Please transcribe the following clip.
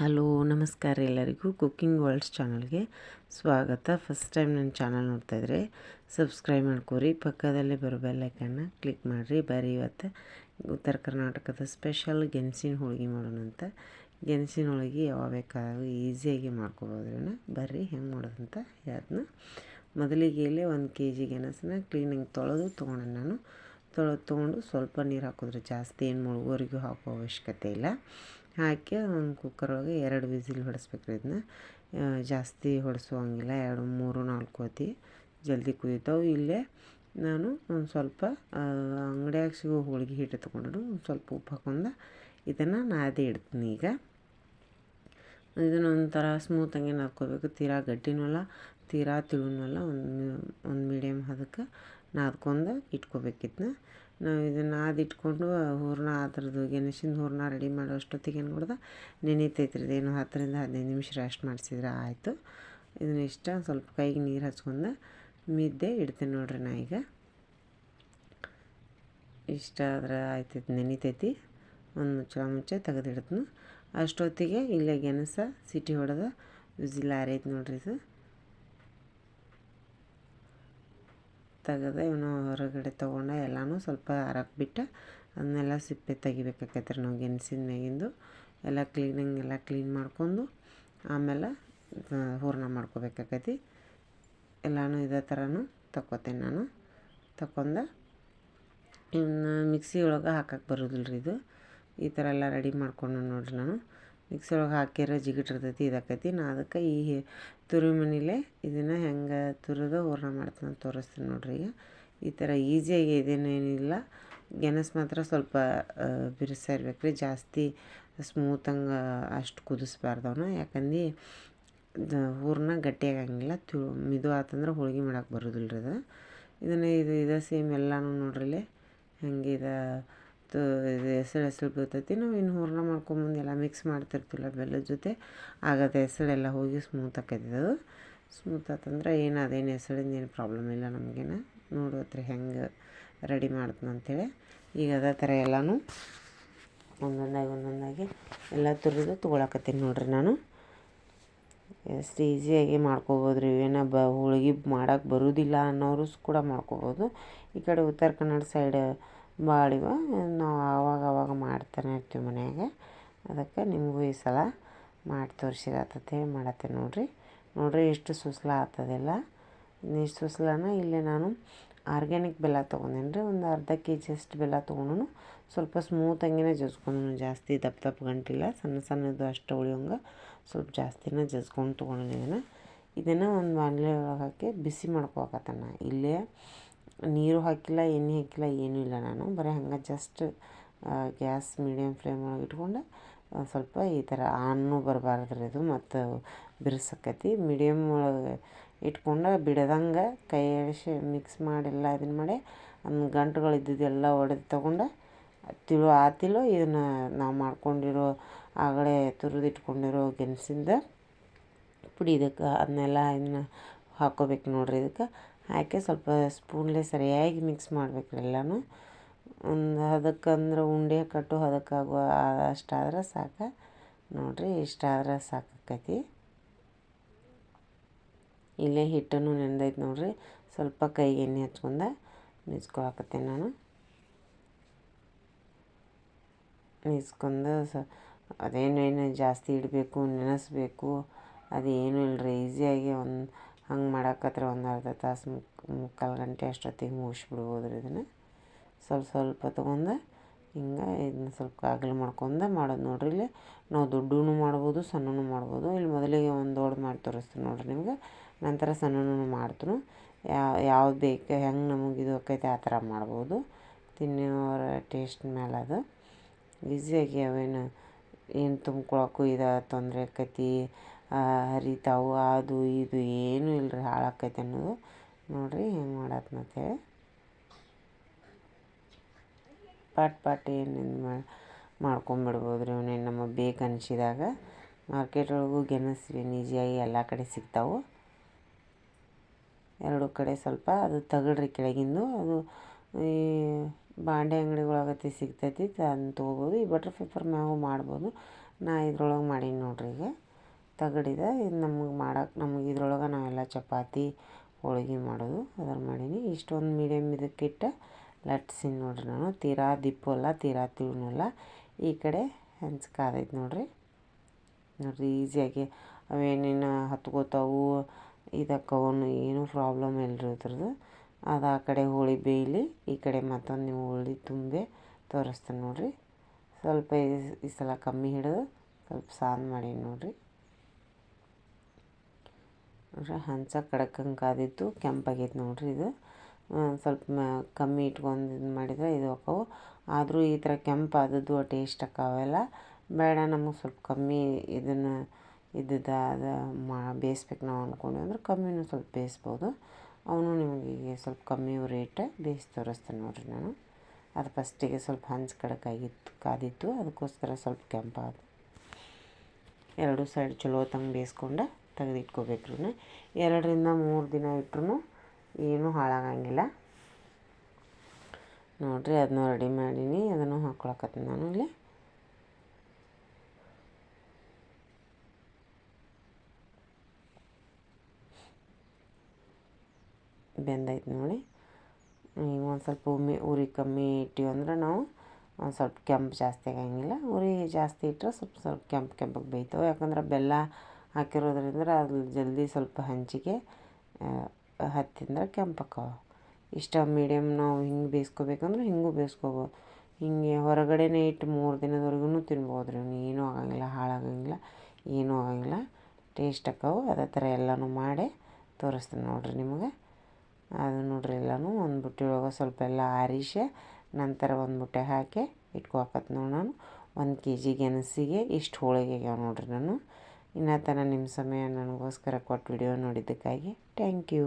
Hello, ನಮಸ್ಕಾರ ಎಲ್ಲರಿಗೂ cooking worlds ಚಾನಲ್ಗೆ ಸ್ವಾಗತ. ಫಸ್ಟ್ ಟೈಮ್ ನನ್ನ ಚಾನಲ್ ನೋಡ್ತಾಯಿದ್ರೆ ಸಬ್ಸ್ಕ್ರೈಬ್ ಮಾಡ್ಕೊರಿ, ಪಕ್ಕದಲ್ಲೇ ಬರೋ ಬೆಲ್ಲೈಕನ್ನ ಕ್ಲಿಕ್ ಮಾಡಿರಿ. ಬರೀ ಇವತ್ತು ಉತ್ತರ ಕರ್ನಾಟಕದ ಸ್ಪೆಷಲ್ ಗೆಣಸಿನ ಹೋಳಿಗೆ ಮಾಡೋಣ ಅಂತ. ಗೆಣಸಿನ ಹೋಳಿಗೆ ಯಾವ ಬೇಕಾದ್ರೂ ಈಸಿಯಾಗಿ ಮಾಡ್ಕೊಬೋದ್ರನ್ನ ಬರ್ರಿ, ಹೆಂಗೆ ಮಾಡೋದಂತ ಹೇಳ್ತೀನಿ ಮೊದಲಿಗೆ ಇಲ್ಲಿ ಒಂದು ಕೆ ಜಿ ಗೆಣಸನ್ನ ಕ್ಲೀನಿಂಗ್ ತೊಳೆದು ತೊಗೊಂಡೆ ನಾನು. ತೊಳೆದು ತೊಗೊಂಡು ಸ್ವಲ್ಪ ನೀರು ಹಾಕಿದ್ರೆ ಜಾಸ್ತಿ ಏನು ಮುಳುಗೋರಿಗೂ ಹಾಕೋ ಅವಶ್ಯಕತೆ ಇಲ್ಲ. ಹಾಕಿ ಒಂದು ಕುಕ್ಕರ್ ಒಳಗೆ ಎರಡು ವಿಸಿಲ್ ಹೊಡೆಸ್ಬೇಕ್ರಿ ಇದನ್ನ. ಜಾಸ್ತಿ ಹೊಡೆಸುವಂಗಿಲ್ಲ, ಎರಡು, ಮೂರು, ನಾಲ್ಕು ಹೊತ್ತಿ ಜಲ್ದಿ ಕುದೀತಾವೆ ಇಲ್ಲೇ ನಾನು ಒಂದು ಸ್ವಲ್ಪ ಅಂಗಡಿಯಾಗ ಸಿಗೋ ಹೋಳಿಗೆ ಹಿಟ್ಟು ತೊಗೊಂಡು ಒಂದು ಸ್ವಲ್ಪ ಉಪ್ಪು ಹಾಕೊಂಡು ಇದನ್ನು ನಾದಿ ಇಡ್ತೀನಿ ಈಗ. ಇದನ್ನು ಒಂಥರ ಸ್ಮೂತಾಗಿ ನಾದ್ಕೋಬೇಕು. ತೀರಾ ಗಟ್ಟಿನೂ ಅಲ್ಲ ತೀರಾ ತಿಳುನಲ್ಲ ಒಂದು ಒಂದು ಮೀಡಿಯಮ್ ಅದಕ್ಕೆ ನಾದ್ಕೊಂಡು ಇಟ್ಕೋಬೇಕಿದ್ನ ನಾವು ಇದನ್ನು ಆದಿಟ್ಕೊಂಡು ಹೂರಣ ಅದ್ರದ್ದು ಗೆಣಸಿನ ಹೂರಣ ರೆಡಿ ಮಾಡೋ ಅಷ್ಟೊತ್ತಿಗೆ ಏನು ಮಾಡ್ದೆ? ನೆನೀತೈತ್ರಿ ಇದೇನು ಹತ್ತರಿಂದ ಹದಿನೈದು ನಿಮಿಷ ರೆಸ್ಟ್ ಮಾಡಿಸಿದ್ರೆ ಆಯಿತು. ಇದನ್ನ ಇಷ್ಟ ಸ್ವಲ್ಪ ಕೈಗೆ ನೀರು ಹಚ್ಕೊಂಡು ಮಿದ್ದೆ ಇಡ್ತೀನಿ ನೋಡ್ರಿ ನಾ ಈಗ. ಇಷ್ಟ ಆದ್ರೆ ಆಯ್ತೈತಿ, ನೆನಿತೈತಿ. ಒಂದು ಮುಚ್ಚೆ ತೆಗೆದಿಡ್ತೀನಿ. ಅಷ್ಟೊತ್ತಿಗೆ ಇಲ್ಲೇ ಗೆಣಸ, ಸಿಟಿ ಹೊಡೆದ, ವಿಸಿಲ್ ಆರೈತೆ ನೋಡ್ರಿ ಇದು. ತೆಗೆದು ಇವನು ಹೊರಗಡೆ ತೊಗೊಂಡು ಎಲ್ಲನೂ ಸ್ವಲ್ಪ ಹರಕ್ಕೆ ಬಿಟ್ಟು ಅದನ್ನೆಲ್ಲ ಸಿಪ್ಪೆ ತೆಗಿಬೇಕಾಕೈತೆ ರೀ ನಾವು ಗೆಣಸಿನ ಮ್ಯಾಗಿಂದು ಎಲ್ಲ ಕ್ಲೀನಿಂಗ್ ಎಲ್ಲ ಕ್ಲೀನ್ ಮಾಡ್ಕೊಂಡು ಆಮೇಲೆ ಹೂರಣ ಮಾಡ್ಕೋಬೇಕಾಕೈತಿ. ಎಲ್ಲನೂ ಇದೇ ಥರನೂ ತಕ್ಕೋತೇನೆ ನಾನು. ತಗೊಂಡು ಇನ್ನು ಮಿಕ್ಸಿ ಒಳಗೆ ಹಾಕಕ್ಕೆ ಬರೋದಿಲ್ಲ ರೀ ಇದು. ಈ ಥರ ಎಲ್ಲ ರೆಡಿ ಮಾಡ್ಕೊಂಡು ನೋಡಿರಿ ನಾನು. ಮಿಕ್ಸಿ ಒಳಗೆ ಹಾಕಿರೋ ಜಿಗಿಟಿರ್ತೈತಿ ಇದಾಕೈತಿ. ನಾ ಅದಕ್ಕೆ ಈ ತುರಿ ಮನೇಲೆ ಇದನ್ನು ಹೆಂಗೆ ತುರಿದು ಹೂರಣ ಮಾಡ್ತೀನಿ ತೋರಿಸ್ತೀನಿ ನೋಡ್ರಿ ಈಗ. ಈ ಥರ ಈಸಿಯಾಗಿ ಇದೇನೇನಿಲ್ಲ. ಗೆಣಸು ಮಾತ್ರ ಸ್ವಲ್ಪ ಬಿರುಸಾ ಇರ್ಬೇಕು ರೀ. ಜಾಸ್ತಿ ಸ್ಮೂತಂಗೆ ಅಷ್ಟು ಕುದಿಸ್ಬಾರ್ದು ಅವನು ಯಾಕಂದು ಹೂರಣ ಗಟ್ಟಿಯಾಗಂಗಿಲ್ಲ ತು, ಮಿದು ಆತಂದ್ರೆ ಹೋಳಿಗೆ ಮಾಡಕ್ಕೆ ಬರೋದಿಲ್ಲ ರೀ ಅದು. ಇದನ್ನು ಇದು ಇದು ಸೇಮ್ ಎಲ್ಲನೂ ನೋಡ್ರಿ ಹೆಂಗೆ ತು ಇದು ಹೆಸ್ರು ಹೆಸರು ಬೀಳ್ತೈತಿ ನಾವು ಇನ್ನು ಹೂರಣ ಮಾಡ್ಕೊಂಬಂದು ಎಲ್ಲ ಮಿಕ್ಸ್ ಮಾಡ್ತಿರ್ತಿಲ್ಲ ಬೆಲ್ಲದ ಜೊತೆ. ಆಗದ ಹೆಸಳೆಲ್ಲ ಹೋಗಿ ಸ್ಮೂತ್ ಆಕೈತಿ ಅದು ಸ್ಮೂತ್ ಆತಂದ್ರೆ ಏನು, ಅದೇನು ಹೆಸಳಿಂದ ಏನು ಪ್ರಾಬ್ಲಮ್ ಇಲ್ಲ ನಮಗೇನು. ನೋಡೋತ್ರಿ ಹೆಂಗೆ ರೆಡಿ ಮಾಡ್ತೀನಿ ಅಂಥೇಳಿ ಈಗ ಅದೇ ಥರ ಎಲ್ಲನೂ ಒಂದೊಂದಾಗಿ ಒಂದೊಂದಾಗಿ ಎಲ್ಲ ತುರಿದು ತೊಗೊಳಕತ್ತೀನಿ ನೋಡ್ರಿ ನಾನು. ಎಷ್ಟು ಈಸಿಯಾಗಿ ಮಾಡ್ಕೋಬೋದು ರೀ ಏನೋ ಬ ಹೋಳಿಗೆ ಮಾಡೋಕ್ಕೆ ಬರೋದಿಲ್ಲ ಅನ್ನೋರು ಕೂಡ ಮಾಡ್ಕೋಬೋದು. ಈ ಕಡೆ ಉತ್ತರ ಕನ್ನಡ ಸೈಡ್ ಬಾಳಿವ. ನಾವು ಆವಾಗ ಆವಾಗ ಮಾಡ್ತಾನೆ ಇರ್ತೀವಿ ಮನ್ಯಾಗ. ಅದಕ್ಕೆ ನಿಮಗೂ ಈ ಸಲ ಮಾಡಿ ತೋರಿಸಿರತ್ತತೆ, ಮಾಡತ್ತೆ ನೋಡಿರಿ. ನೋಡಿರಿ ಎಷ್ಟು ಸುಸ್ಲ ಆಗ್ತದಿಲ್ಲ. ಇಷ್ಟು ಸುಸ್ಲನ ಇಲ್ಲೇ ನಾನು ಆರ್ಗ್ಯಾನಿಕ್ ಬೆಲ್ಲ ತೊಗೊಂಡೇನಿ ರೀ ಒಂದು ಅರ್ಧ ಕೆ ಜಿಯಷ್ಟು ಬೆಲ್ಲ ತೊಗೊಂಡು ಸ್ವಲ್ಪ ಸ್ಮೂತಾಗಿನೇ ಜಜ್ಕೊಂಡು ಜಾಸ್ತಿ ದಪ್ಪ ದಪ್ಪ ಗಂಟಿಲ್ಲ. ಸಣ್ಣ ಸಣ್ಣದು ಅಷ್ಟು ಉಳಿಯೋಂಗೆ ಸ್ವಲ್ಪ ಜಾಸ್ತಿನೇ ಜಜ್ಕೊಂಡು ತೊಗೊಂಡಿದ್ದೀನಿ ಇದನ್ನು. ಒಂದು ಬಾಣಲೆ ಒಳಗೆ ಹಾಕಿ ಬಿಸಿ ಮಾಡ್ಕೋಕತ್ತಾನ ಇಲ್ಲೇ ನೀರು ಹಾಕಿಲ್ಲ, ಎಣ್ಣೆ ಹಾಕಿಲ್ಲ, ಏನೂ ಇಲ್ಲ ನಾನು. ಬರೀ ಹಂಗೆ ಜಸ್ಟ್ ಗ್ಯಾಸ್ ಮೀಡಿಯಮ್ ಫ್ಲೇಮ್ ಒಳಗೆ ಇಟ್ಕೊಂಡು ಸ್ವಲ್ಪ ಈ ಥರ ಆನ್ನು ಬರಬಾರ್ದು ರೀ ಇದು ಮತ್ತು ಬಿರ್ಸಕ್ಕತಿ ಮೀಡಿಯಮ್ ಒಳಗೆ ಇಟ್ಕೊಂಡು ಬಿಡದಂಗೆ ಕೈ ಎಳಿಸಿ ಮಿಕ್ಸ್ ಮಾಡಿ ಎಲ್ಲ ಇದನ್ನು ಮಾಡಿ ಒಂದು ಗಂಟುಗಳು ಇದ್ದಿದ್ದೆಲ್ಲ ಒಡೆದು ತೊಗೊಂಡು ತಿಳು, ಆ ತಿಳು ಇದನ್ನು ನಾವು ಮಾಡ್ಕೊಂಡಿರೋ ಆಗಲೇ ತುರಿದಿಟ್ಕೊಂಡಿರೋ ಗೆಣಸಿಂದ ಪುಡಿ ಇದಕ್ಕೆ ಅದನ್ನೆಲ್ಲ ಇದನ್ನ ಹಾಕೋಬೇಕು ನೋಡ್ರಿ ಇದಕ್ಕೆ. ಹಾಕಿ ಸ್ವಲ್ಪ ಸ್ಪೂನ್ಲೆ ಸರಿಯಾಗಿ ಮಿಕ್ಸ್ ಮಾಡಬೇಕು ಎಲ್ಲಾನು. ಒಂದು ಹದಕ್ಕಂದ್ರೆ ಉಂಡೆ ಕಟ್ಟು ಹದಕ್ಕಾಗುವ ಅಷ್ಟಾದ್ರೆ ಸಾಕು. ನೋಡಿರಿ ಇಷ್ಟಾದ್ರೆ ಸಾಕಾಕೈತಿ. ಇಲ್ಲೇ ಹಿಟ್ಟನ್ನು ನೆನೆದೈತೆ ನೋಡಿರಿ. ಸ್ವಲ್ಪ ಕೈಗೆ ಎಣ್ಣೆ ಹಚ್ಕೊಂಡು ನಿಜ್ಕೊಳಕತ್ತೇನೆ ನಾನು. ಮಿಸ್ಕೊಂಡು ಸ ಅದೇನೇನು ಜಾಸ್ತಿ ಇಡಬೇಕು, ನೆನೆಸ್ಬೇಕು, ಅದೇನು ಇಲ್ಲರಿ ಈಸಿಯಾಗಿ ಒಂದು ಹಂಗೆ ಮಾಡಾಕತ್ರ ಒಂದು ಅರ್ಧ ತಾಸು ಮುಕ್ ಮುಕ್ಕಾಲು ಗಂಟೆ ಅಷ್ಟೊತ್ತಿಗೆ ಮುಗಿಸ್ಬಿಡ್ಬೋದು ರೀ ಇದನ್ನು. ಸ್ವಲ್ಪ ಸ್ವಲ್ಪ ತೊಗೊಂಡು ಹಿಂಗೆ ಇದನ್ನ ಸ್ವಲ್ಪ ಅಗಲ ಮಾಡ್ಕೊಂಡು ಮಾಡೋದು ನೋಡಿರಿ. ಇಲ್ಲಿ ನಾವು ದೊಡ್ಡೂ ಮಾಡ್ಬೋದು, ಸಣ್ಣನೂ ಮಾಡ್ಬೋದು. ಇಲ್ಲಿ ಮೊದಲಿಗೆ ಒಂದು ದೊಡ್ಡ ಮಾಡಿ ತೋರಿಸ್ತೀನಿ ನೋಡಿರಿ ನಿಮ್ಗೆ. ನಂತರ ಸಣ್ಣನೂ ಮಾಡ್ತೀನಿ. ಯಾವ ಯಾವ್ದು ಬೇಕು, ಹೆಂಗೆ ನಮಗೆ ಇದು ಆಕೈತೆ ಆ ಥರ ಮಾಡ್ಬೋದು. ತಿನ್ನೋರ ಟೇಸ್ಟ್ ಮೇಲೆ ಅದು. ಈಸಿಯಾಗಿ ಅವೇನು ಏನು ತುಂಬ್ಕೊಳಕ್ಕೂ ಇದು ತೊಂದರೆ ಆಕೈತಿ. ಹರಿತಾವು ಅದು, ಇದು ಏನೂ ಇಲ್ಲ ರೀ ಹಾಳಾಕೈತೆ ಅನ್ನೋದು. ನೋಡಿರಿ ಹೆಂಗೆ ಮಾಡತ್ತಂತೇಳಿ ಪಟ್ ಪಟ್ ಏನು ಮಾಡಿ ಮಾಡ್ಕೊಂಬಿಡ್ಬೋದು ರೀ ಅವನೇನು ನಮಗೆ ಬೇಕು ಅನಿಸಿದಾಗ. ಮಾರ್ಕೆಟ್ ಒಳಗೂ ಗೆಣಸು ಈಸಿಯಾಗಿ ಎಲ್ಲ ಕಡೆ ಸಿಗ್ತಾವೆ. ಎರಡು ಕಡೆ ಸ್ವಲ್ಪ ಅದು ತಗಡ್ರಿ ಕೆಳಗಿಂದು, ಅದು ಈ ಬಾಂಡೆ ಅಂಗಡಿಗಳಾಗತ್ತೆ ಸಿಗ್ತೈತಿ ಅದನ್ನು ತೊಗೋಬೋದು. ಈ ಬಟರ್ ಪೇಪರ್ ಮ್ಯಾಗೂ ಮಾಡ್ಬೋದು. ನಾ ಇದ್ರೊಳಗೆ ಮಾಡೀನಿ ನೋಡ್ರಿ ಈಗ. ತಗಡಿದ. ಇದು ನಮಗೆ ಮಾಡಕ್ಕೆ ನಮಗೆ ಇದ್ರೊಳಗೆ ನಾವೆಲ್ಲ ಚಪಾತಿ, ಹೋಳ್ಗೆ ಮಾಡೋದು ಅದ್ರ ಮಾಡೀನಿ. ಇಷ್ಟೊಂದು ಮೀಡಿಯಮ್ ಇದಕ್ಕಿಟ್ಟು ಲಟ್ಸಿನಿ ನೋಡ್ರಿ ನಾನು. ತೀರಾ ದಿಪ್ಪು ಅಲ್ಲ, ತೀರಾ ತಿಳುನೂ ಅಲ್ಲ. ಈ ಕಡೆ ಹೆಂಚ್ಕಾದೈತೆ ನೋಡ್ರಿ. ನೋಡ್ರಿ, ಈಸಿಯಾಗಿ ಅವೇನೇನು ಹತ್ಕೋತಾವು, ಇದಕ್ಕವನು ಏನೂ ಪ್ರಾಬ್ಲಮ್ ಇಲ್ಲರಿ ಅದ್ರದ್ದು ಅದು ಆ ಕಡೆ ಹೋಳಿ ಬೇಯಲಿ, ಈ ಕಡೆ ಮತ್ತೊಂದು ನೀವು ಹೋಳಿ ತುಂಬೆ ತೋರಿಸ್ತೇನೆ ನೋಡ್ರಿ. ಸ್ವಲ್ಪ ಈ ಸಲ ಕಮ್ಮಿ ಹಿಡಿದು ಸ್ವಲ್ಪ ಸಾಂದ್ ಮಾಡೀನಿ ನೋಡ್ರಿ. ನೋಡ್ರಿ, ಹಂಚ ಕಡಕಂಗೆ ಕಾದಿತ್ತು ಕೆಂಪಾಗೈತೆ ನೋಡ್ರಿ ಇದು. ಸ್ವಲ್ಪ ಕಮ್ಮಿ ಇಟ್ಕೊಂಡು ಇದು ಮಾಡಿದ್ರೆ ಇದು ಹಾಕವು. ಆದರೂ ಈ ಥರ ಕೆಂಪಾದದ್ದು ಟೇಸ್ಟ್ ಆಕಾವೆಲ್ಲ ಬೇಡ, ನಮಗೆ ಸ್ವಲ್ಪ ಕಮ್ಮಿ ಇದನ್ನು ಇದ್ದದ್ದು ಅದು ಮಾ, ಬೇಯಿಸ್ಬೇಕು ನಾವು ಅಂದ್ಕೊಂಡ್ವಿ ಅಂದ್ರೆ ಕಮ್ಮಿನೂ ಸ್ವಲ್ಪ ಬೇಯಿಸ್ಬೋದು. ಅವನು ನಿಮಗೆ ಸ್ವಲ್ಪ ಕಮ್ಮಿ ರೇಟ್ ಬೇಯಿಸಿ ತೋರಿಸ್ತೇನೆ ನೋಡ್ರಿ ನಾನು. ಅದು ಫಸ್ಟಿಗೆ ಸ್ವಲ್ಪ ಹಂಚು ಕಡಕಾಗಿತ್ತು ಕಾದಿತ್ತು. ಅದಕ್ಕೋಸ್ಕರ ಸ್ವಲ್ಪ ಕೆಂಪಾದ ಎರಡು ಸೈಡ್ ಚಲೋ ತಂಗೆ ಬೇಯಿಸ್ಕೊಂಡು ತೆಗೆದಿಟ್ಕೋಬೇಕ್ರಿ. ಎರಡರಿಂದ ಮೂರು ದಿನ ಇಟ್ರು ಏನೂ ಹಾಳಾಗಂಗಿಲ್ಲ. ನೋಡಿರಿ ಅದನ್ನ ರೆಡಿ ಮಾಡೀನಿ, ಅದನ್ನು ಹಾಕ್ಕೊಳಕತ್ತೀನಿ ನಾನು ಇಲ್ಲಿ. ಬೆಂದೈತೆ ನೋಡಿ. ಈಗ ಒಂದು ಸ್ವಲ್ಪ ಉಮ್ಮಿ ಉರಿ ಕಮ್ಮಿ ಇಟ್ಟಿವಿ ಅಂದ್ರೆ ನಾವು ಒಂದು ಸ್ವಲ್ಪ ಕೆಂಪು ಜಾಸ್ತಿ ಆಗಂಗಿಲ್ಲ. ಉರಿ ಜಾಸ್ತಿ ಇಟ್ಟರೆ ಸ್ವಲ್ಪ ಸ್ವಲ್ಪ ಕೆಂಪು ಕೆಂಪಗೆ ಬೇಯ್ತವೆ. ಯಾಕಂದ್ರೆ ಬೆಲ್ಲ ಹಾಕಿರೋದ್ರಿಂದ ಅದು ಜಲ್ದಿ ಸ್ವಲ್ಪ ಹಂಚಿಗೆ ಹತ್ತಿಂದ್ರೆ ಕೆಂಪಕ್ಕಾವ ಇಷ್ಟ ಮೀಡಿಯಮ್ ನಾವು ಹಿಂಗೆ ಬೇಯಿಸ್ಕೋಬೇಕಂದ್ರೆ ಹಿಂಗೂ ಬೇಯಿಸ್ಕೋಬೋದು. ಹಿಂಗೆ ಹೊರಗಡೆನೇ ಇಟ್ಟು ಮೂರು ದಿನದವರೆಗೂ ತಿನ್ಬೋದು ರೀ ಏನೂ ಆಗಂಗಿಲ್ಲ, ಹಾಳಾಗಂಗಿಲ್ಲ, ಏನೂ ಆಗಂಗಿಲ್ಲ. ಟೇಸ್ಟ್ ಅಕ್ಕವು ಅದೇ ಥರ ಎಲ್ಲನೂ ಮಾಡಿ ತೋರಿಸ್ತೀನಿ ನೋಡಿರಿ ನಿಮಗೆ. ಅದು ನೋಡಿರಿ ಎಲ್ಲನೂ ಒಂದು ಬುಟ್ಟಿ ಒಳಗೆ ಸ್ವಲ್ಪ ಎಲ್ಲ ಆರಿಸಿ ನಂತರ ಒಂದು ಬುಟ್ಟೆ ಹಾಕಿ ಇಟ್ಕೊಳಕತ್ ನೋಡಿ ನಾನು. ಒಂದು ಕೆ ಜಿ ಗೆಣಸಿಗೆ ಇಷ್ಟು ಹೋಳಿಗೆ ಆಗ್ಯಾವ ನೋಡ್ರಿ ನಾನು. ಇನ್ನೂ ನಿಮ್ಮ ಸಮಯ ನನಗೋಸ್ಕರ ಕೊಟ್ಟು ವಿಡಿಯೋ ನೋಡಿದ್ದಕ್ಕಾಗಿ ಥ್ಯಾಂಕ್ ಯು